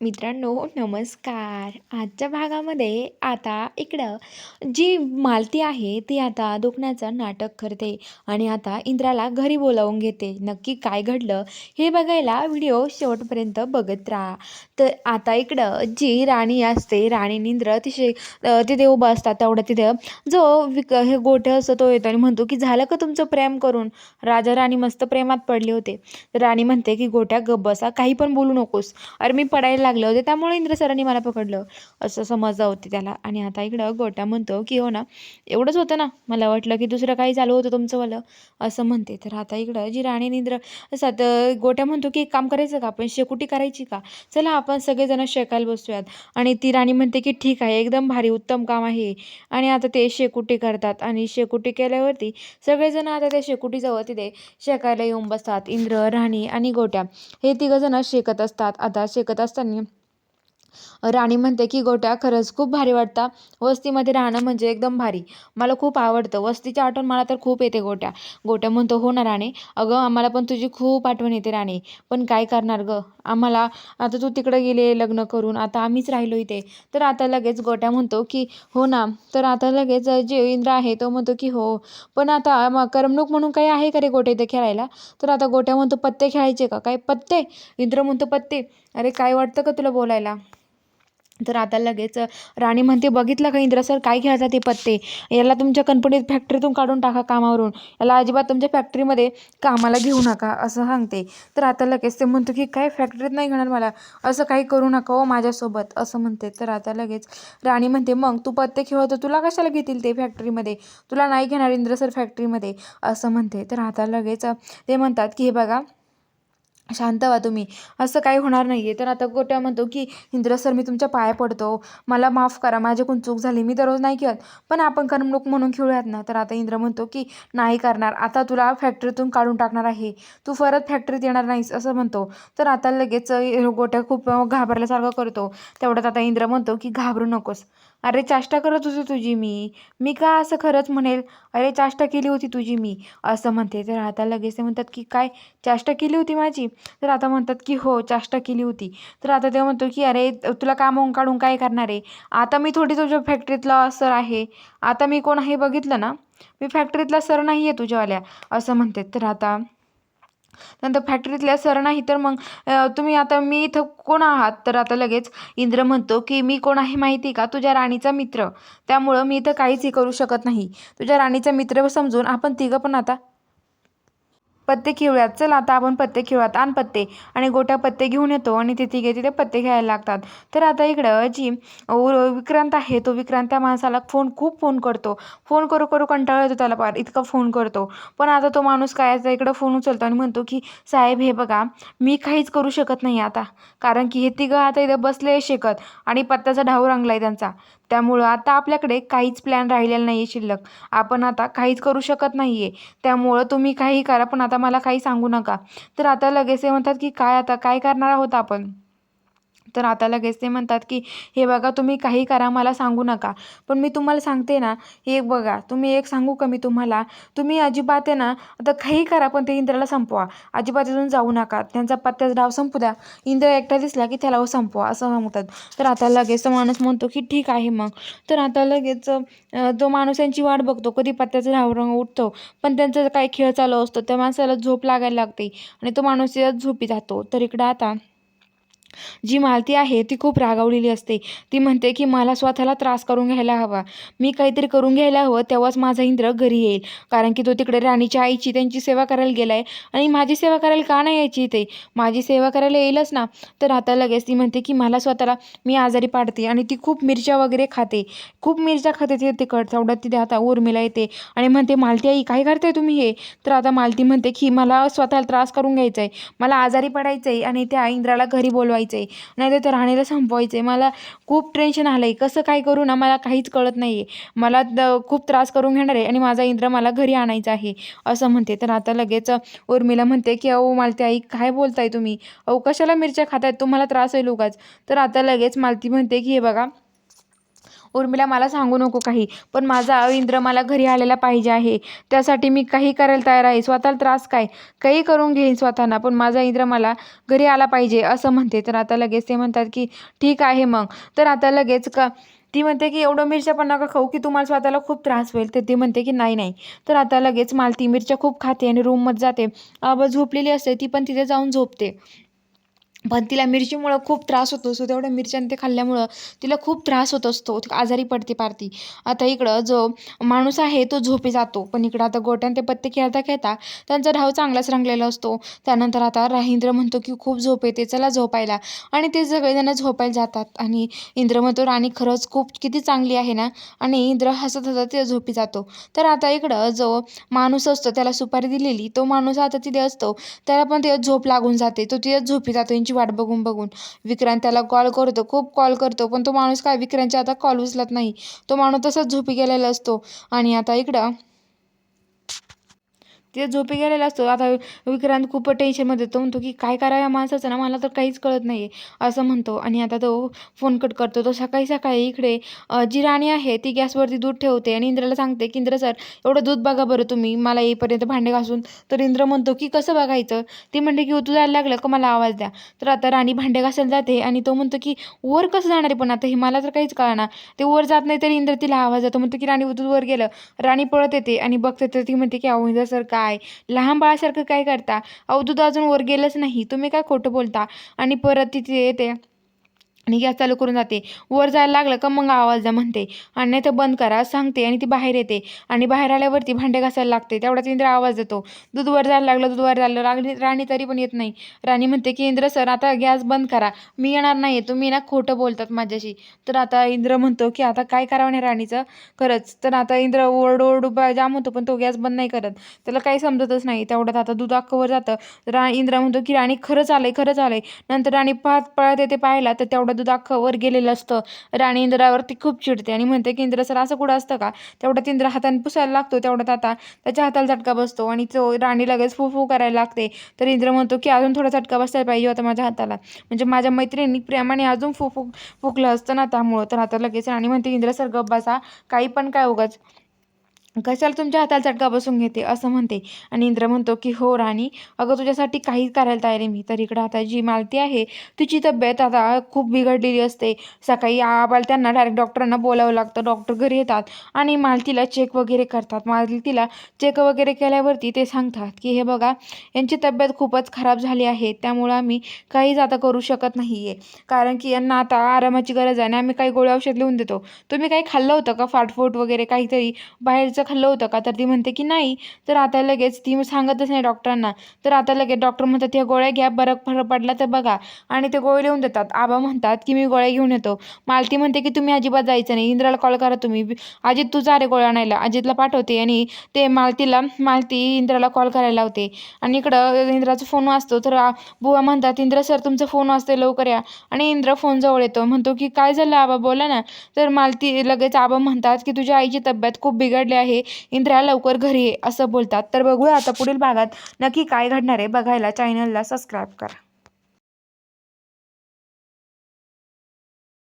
मित्रांनो नमस्कार. आजच्या भागामध्ये आता इकडं जी मालती आहे ती आता दुखण्याचं नाटक करते आणि आता इंद्राला घरी बोलावून घेते. नक्की काय घडलं हे बघायला व्हिडिओ शेवटपर्यंत बघत राहा. तर आता इकडं जी राणी असते राणी इंद्र तिथे तिथे उभं असतात. तेवढं तिथे जो विक हे गोठे असतो तो येतो आणि म्हणतो की झालं का तुमचं प्रेम करून? राजा राणी मस्त प्रेमात पडले होते. तर राणी म्हणते की गोट्या गब्बसा बसा काही पण बोलू नकोस. अरे मी पडायला लागले होते त्यामुळे इंद्र सरांनी मला पकडलं. असं समजलं होते त्याला. आणि आता इकडं गोट्या म्हणतो की हो ना एवढंच होतं ना. मला वाटलं की दुसरं काही चालू होतं तुमचंवालं असं म्हणते. तर आता इकडं जी राणी इंद्र असतात गोट्या म्हणतो की एक काम करायचं का? आपण शेकुटी करायची का? चला आपण सगळेजण शेकायला बसूयात. आणि ती राणी म्हणते की ठीक आहे एकदम भारी उत्तम काम आहे. आणि आता ते शेकुटी करतात. आणि शेकुटी केल्यावरती सगळेजण आता त्या शेकोटीजवळ तिथे शेकायला येऊन बसतात. इंद्र राणी आणि गोट्या हे तिघंजणं शेकत असतात. आता शेकत असताना राणी म्हणते की गोट्या खरंच खूप भारी वाटतं. वस्तीमध्ये राहणं म्हणजे एकदम भारी. मला खूप आवडतं. वस्तीची आठवण मला तर खूप येते गोट्या. गोट्या म्हणतो हो ना राणे. अगं आम्हाला पण तुझी खूप आठवण येते राणे. पण काय करणार गं? आम्हाला आता तू तिकडं गेले लग्न करून. आता आम्हीच राहिलो इथे. तर आता लगेच गोट्या म्हणतो की हो ना. तर आता लगेच जे इंद्र आहे तो म्हणतो की हो. पण आता मग करमणूक म्हणून काही आहे का रे गोट्या इथे खेळायला? तर आता गोट्या म्हणतो पत्ते खेळायचे का? काय पत्ते? इंद्र म्हणतो पत्ते. अरे काय वाटतं का तुला बोलायला? तर आता लगेच राणी म्हणते बघितलं का इंद्र सर काय खेळतात ते पत्ते? याला तुमच्या कंपनीत फॅक्टरीतून काढून टाका कामावरून. याला अजिबात तुमच्या फॅक्टरीमध्ये कामाला घेऊ नका असं सांगते. तर आता लगेच ते म्हणतो की काय फॅक्टरीत नाही घेणार मला? असं काही करू नका हो माझ्यासोबत असं म्हणते. तर आता लगेच राणी म्हणते मग तू पत्ते खेळतो तुला कशाला घेतील ते फॅक्टरीमध्ये तुला नाही घेणार इंद्र सर फॅक्टरीमध्ये असं म्हणते. तर आता लगेच ते म्हणतात की हे बघा शांत व्हा तुम्ही. असं काही होणार नाही आहे तर आता गोट्या म्हणतो की इंद्र सर मी तुमच्या पाया पडतो. मला माफ करा. माझ्याकडून चूक झाली. मी दररोज नाही खेळत. पण आपण करमणूक म्हणून खेळूयात ना. तर आता इंद्र म्हणतो की नाही करणार. आता तुला फॅक्टरीतून काढून टाकणार आहे. तू परत फॅक्टरीत येणार नाहीस असं म्हणतो. तर आता लगेच गोट्या खूप घाबरल्यासारखं करतो. तेवढ्यात आता इंद्र म्हणतो की घाबरू नकोस. अरे चाष्टा करत होती तुझी मी. मी का असं खरंच म्हणेल? अरे चाष्टा केली होती तुझी मी. असं म्हणते. तर आता लगेच ते म्हणतात की काय? चाष्टा केली होती माझी? तर आता म्हणतात की हो चाष्टा केली होती. तर आता ते म्हणतो की अरे तुला कामावून काढून काय करणार आहे? आता मी थोडी तुझ्या फॅक्टरीतला सर आहे. आता मी कोण आहे बघितलं ना? मी फॅक्टरीतला सर नाही आहे तुझ्यावाल्या. असं म्हणते तर आता नंतर फॅक्टरीतल्या सर नाही तर मग तुम्ही आता मी इथं कोण आहात? तर आता लगेच इंद्र म्हणतो की मी कोण आहे माहिती का? तुझ्या राणीचा मित्र. त्यामुळं मी इथं काहीच करू शकत नाही. तुझ्या राणीचा मित्र समजून आपण तिघं पण आता पत्ते खेळूयात. चल आता आपण पत्ते खेळूयात. आण पत्ते. आणि गोट्या पत्ते घेऊन येतो आणि ते तिघे तिथे पत्ते खेळायला लागतात. तर आता इकडं जी विक्रांत आहे तो विक्रांत त्या माणसाला फोन खूप फोन करतो. फोन करू करू कंटाळा येतो त्याला पार इतका फोन करतो. पण आता तो माणूस काय आता इकडं फोन उचलतो आणि म्हणतो की साहेब हे बघा मी काहीच करू शकत नाही आता. कारण की हे तिघं आता इथं बसले शिकत आणि पत्त्याचा ढाऊ रंगला आहे त्यांचा. त्यामुळं आता आपल्याकडे काहीच प्लॅन राहिलेला नाही आहे शिल्लक. आपण आता काहीच करू शकत नाही आहे त्यामुळं तुम्ही काही करा पण आता मला काही सांगू नका. तर आता लगेच हे म्हणतात की काय आता? काय करणार आहोत आपण? तर आता लगेच ते म्हणतात की हे बघा तुम्ही काही करा मला सांगू नका. पण मी तुम्हाला सांगते ना हे बघा तुम्ही एक सांगू का मी तुम्हाला? तुम्ही अजिबात आहे ना आता काही करा पण ते इंद्राला संपवा. अजिबात इथून जाऊ नका. त्यांचा पत्त्याचा डाव संपू द्या. इंद्र एकटा दिसला की त्याला संपवा असं सांगतात. तर आता लगेच माणूस म्हणतो की ठीक आहे मग. तर आता लगेच जो तो माणूस यांची वाट बघतो कधी पत्त्याचा डाव रंग उठतो पण त्यांचा काही खेळ चालू असतो त्या माणसाला झोप लागायला लागते. आणि तो माणूस झोपी जातो. तर इकडं आता जी मालती आहे ती खूप रागावलेली असते. ती म्हणते की मला स्वतःला त्रास करून घ्यायला हवा. मी काहीतरी करून घ्यायला हवं तेव्हाच माझा इंद्र घरी येईल. कारण की तो तिकडे राणीच्या आईची त्यांची सेवा करायला गेला आहे आणि माझी सेवा करायला का नाही यायची इथे? माझी सेवा करायला येईलच ना. तर आता लगेच ती म्हणते की मला स्वतःला मी आजारी पाडते आणि ती खूप मिरच्या वगैरे खाते. खूप मिरच्या खाते ती तिखट. तेवढ्यात तिथे आता उर्मिला येते आणि म्हणते मालती आई काय करताय तुम्ही हे? तर आता मालती म्हणते की मला स्वतःला त्रास करून घ्यायचा आहे मला आजारी पडायचं आहे आणि त्या इंद्राला घरी बोलवायचं आहे नाही तर राणीला संपवायचं आहे मला खूप टेन्शन आलं आहे कसं काय करू ना मला काहीच कळत नाही आहे मला खूप त्रास करून घेणार आहे आणि माझा इंद्र मला घरी आणायचा आहे असं म्हणते. तर आता लगेच उर्मिला म्हणते की अहो मालती आई काय बोलताय तुम्ही? अहो कशाला मिरच्या खातायत तुम्हाला त्रास होईल उगाच. तर आता लगेच मालती म्हणते की हे बघा उर्मिला मला सांगू नको काही पण माझा इंद्र मला घरी आलेला पाहिजे आहे. त्यासाठी मी काही करायला तयार आहे. स्वतःला त्रास काय? काही करून घेईन स्वतःना पण माझा इंद्र मला घरी आला पाहिजे असं म्हणते. तर आता लगेच ते म्हणतात की ठीक आहे मग. तर आता लगेच का ती म्हणते की एवढं मिरच्या पण नका खाऊ की तुम्हाला स्वतःला खूप त्रास होईल. तर ती म्हणते की नाही नाही. तर आता लगेच मालती मिरच्या खूप खाते आणि रूममध्ये जाते. आबा झोपलेली असते ती पण तिथे जाऊन झोपते. पण तिला मिरचीमुळं खूप त्रास होतो. सो तेवढ्या मिरच्यानं ते खाल्ल्यामुळं तिला खूप त्रास होत असतो. आजारी पडते पारती आता इकडं जो माणूस आहे तो झोपी जातो. पण इकडं आता गोट्यान ते पत्ते खेळता खेळता त्यांचा धाव चांगलाच रंगलेला असतो. त्यानंतर आता राहिंद्र म्हणतो की खूप झोप येते. चला झोपायला. आणि ते सगळेजण झोपायला जातात. आणि इंद्र म्हणतो राणी खरंच खूप किती चांगली आहे ना? आणि इंद्र हसत हसत ते झोपी जातो. तर आता इकडं जो माणूस असतो त्याला सुपारी दिलेली. तो माणूस आता तिथे असतो. त्याला पण ते झोप लागून जाते. तो तिथे झोपी जातो. यांची वाट बघून बघून. विक्रांत त्याला कॉल करतो खूप कॉल करतो पण तो माणूस काय विक्रांतचे आता कॉल उचलत नाही. तो माणूस तसाच झोपी गेलेला असतो. आणि आता इकडं ते झोपी गेलेला असतो. आता विक्रांत खूप टेन्शनमध्ये तो म्हणतो की काय करावं या माणसाचं ना? मला तर काहीच कळत नाही आहे असं म्हणतो. आणि आता तो फोन कट करतो. तो सकाळी सकाळी इकडे जी राणी आहे ती गॅसवरती दूध ठेवते आणि इंद्राला सांगते की इंद्र सर एवढं दूध बघा बरं तुम्ही. मला येईपर्यंत भांडे घासून. तर इंद्र म्हणतो की कसं बघायचं? ती म्हणते की तू जायला लागलं का? मला आवाज द्या. तर आता राणी भांडे घासायला जाते आणि तो म्हणतो की वर कसं जाणार आहे पण आता? हे मला तर काहीच कळणार. ते वर जात नाही तरी इंद्र तिला आवाज जातो म्हणतो की राणी दूध वर गेलं. राणी पळत येते आणि बघते तर ती म्हणते की अहो इंद्र सर काय? लहान बाळासारखं काय करता? अहो दूध अजून वर गेलंच नाही. तुम्ही काय खोटं बोलता? आणि परत तिथे येते. आणि गॅस चालू करून जाते. वर जायला लागलं का मग आवाज द्या म्हणते. आणि नाही तर बंद करा सांगते आणि ती बाहेर येते. आणि बाहेर आल्यावरती भांडे घासायला लागते. तेवढाच इंद्र आवाज देतो. दूध वर जायला लागलं दूध वर जायला लागली. राणी तरी पण येत नाही. राणी म्हणते की इंद्र सर आता गॅस बंद करा. मी येणार नाही तुम्ही ना खोटं बोलतात माझ्याशी. तर आता इंद्र म्हणतो की आता काय करावं नाही राणीचं? खरंच. तर आता इंद्र ओरडू ओरडू जाम होतो पण तो गॅस बंद नाही करत. त्याला काही समजतच नाही. तेवढ्यात आता दूध अख्खं वर जातं. रा इंद्र म्हणतो की राणी खरंच आलंय खरंच आलंय. नंतर राणी पाहत पळत येते पाहायला तर तेवढं दूध अख्खं वर गेलेलं असतं. राणी इंद्रावरती खूप चिडते आणि म्हणते की इंद्र सर असं कुठं असतं का? तेवढ्यात इंद्र हाताने पुसायला लागतो. तेवढ्यात आता त्याच्या हाताला झटका बसतो आणि तो राणी लगेच फू करायला लागते. तर इंद्र म्हणतो की अजून थोडा झटका बसायला पाहिजे होता माझ्या हाताला. म्हणजे माझ्या मैत्रिणी प्रेमाने अजून फुफू फुकलं असतं ना त्यामुळं तर आता लगेच राणी म्हणते इंद्र सर गप्प बसा. काही पण काय उगाच. कशाला तुमच्या हाताला चटका बसून घेते? असं म्हणते. आणि इंद्र म्हणतो की हो राणी अगं तुझ्यासाठी काही करायला तयार आहे मी तर इकडं आता जी मालती आहे तिची तब्येत आता खूप बिघडलेली असते. सकाळी आबाल त्यांना डायरेक्ट डॉक्टरांना बोलावं लागतं. डॉक्टर घरी येतात आणि मालतीला चेक वगैरे करतात. मालतीला चेक वगैरे केल्यावरती ते सांगतात की हे बघा यांची तब्येत खूपच खराब झाली आहे. त्यामुळं आम्ही काहीच आता करू शकत नाही आहे कारण की यांना आता आरामाची गरज आहे आणि आम्ही काही गोळ्या औषध लिहून देतो. तुम्ही काही खाल्लं होतं का? फाटफूट वगैरे काहीतरी बाहेरचं खाल्लं होतं का? तर ती म्हणते की नाही. तर आता लगेच ती सांगतच नाही डॉक्टरांना. तर आता लगेच डॉक्टर म्हणतात या गोळ्या घ्या बरं फरक पडला तर बघा. आणि ते गोळे लिहून देतात. आबा म्हणतात की मी गोळ्या घेऊन येतो. मालती म्हणते की तुम्ही अजिबात जायचं नाही. इंद्राला कॉल करा तुम्ही. अजित तू जा रे गोळ्या आणायला. अजितला पाठवते आणि ते मालतीला मालती इंद्राला कॉल करायला लावते. आणि इकडं इंद्राचा फोन वाजतो. तर बुवा म्हणतात इंद्र सर तुमचा फोन वाजते लवकर या. आणि इंद्र फोन जवळ येतो. म्हणतो की काय झालं आबा? बोला ना. तर मालती लगेच आबा म्हणतात की तुझ्या आईची तब्येत खूप बिघडली आहे. आहे. इंद्रा लवकर घरी ये असं बोलतात. तर बघूया आता पुढील भागात नक्की काय घडणार आहे बघायला. चॅनलला सबस्क्राईब करा.